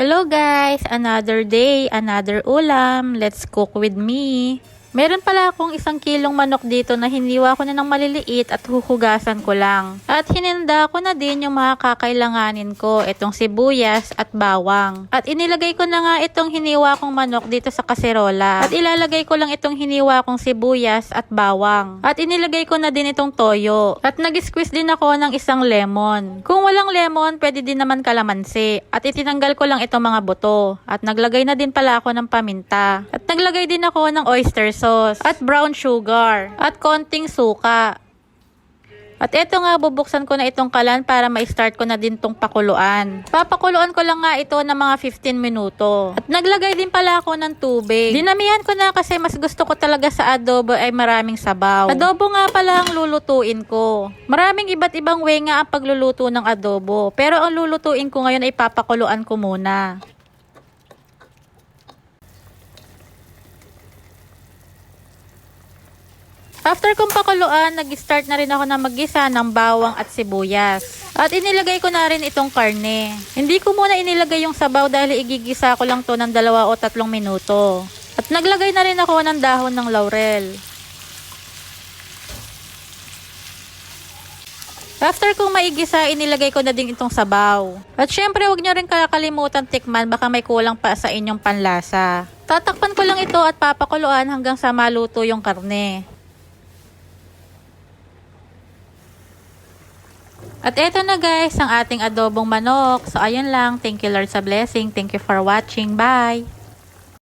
Hello guys! Another day, another ulam. Let's cook with me. Meron pala akong isang kilong manok dito na hiniwa ko na ng maliliit at huhugasan ko lang. At hininda ko na din yung mga kakailanganin ko, itong sibuyas at bawang. At inilagay ko na nga itong hiniwa kong manok dito sa kaserola. At ilalagay ko lang itong hiniwa kong sibuyas at bawang. At inilagay ko na din itong toyo. At nag-squeeze din ako ng isang lemon. Kung walang lemon, pwede din naman kalamansi. At itinanggal ko lang itong mga buto. At naglagay na din pala ako ng paminta. At naglagay din ako ng oyster sauce. At brown sugar. At konting suka. At eto nga, bubuksan ko na itong kalan para ma-start ko na din tong pakuluan. Papakuluan ko lang nga ito ng mga 15 minuto. At naglagay din pala ako ng tubig. Dinamihan ko na kasi mas gusto ko talaga sa adobo ay maraming sabaw. Adobo nga pala ang lulutuin ko. Maraming iba't ibang way nga ang pagluluto ng adobo. Pero ang lulutuin ko ngayon ay papakuluan ko muna. After kong pakuluan, nag-start na rin ako na maggisa ng bawang at sibuyas. At inilagay ko na rin itong karne. Hindi ko muna inilagay yung sabaw dahil igigisa ko lang to ng dalawa o tatlong minuto. At naglagay na rin ako ng dahon ng laurel. After kong maigisa, inilagay ko na din itong sabaw. At syempre, huwag nyo rin kakalimutan tikman, baka may kulang pa sa inyong panlasa. Tatakpan ko lang ito at papakuluan hanggang sa maluto yung karne. At eto na guys, ang ating adobong manok. So ayun lang, thank you Lord sa blessing. Thank you for watching. Bye!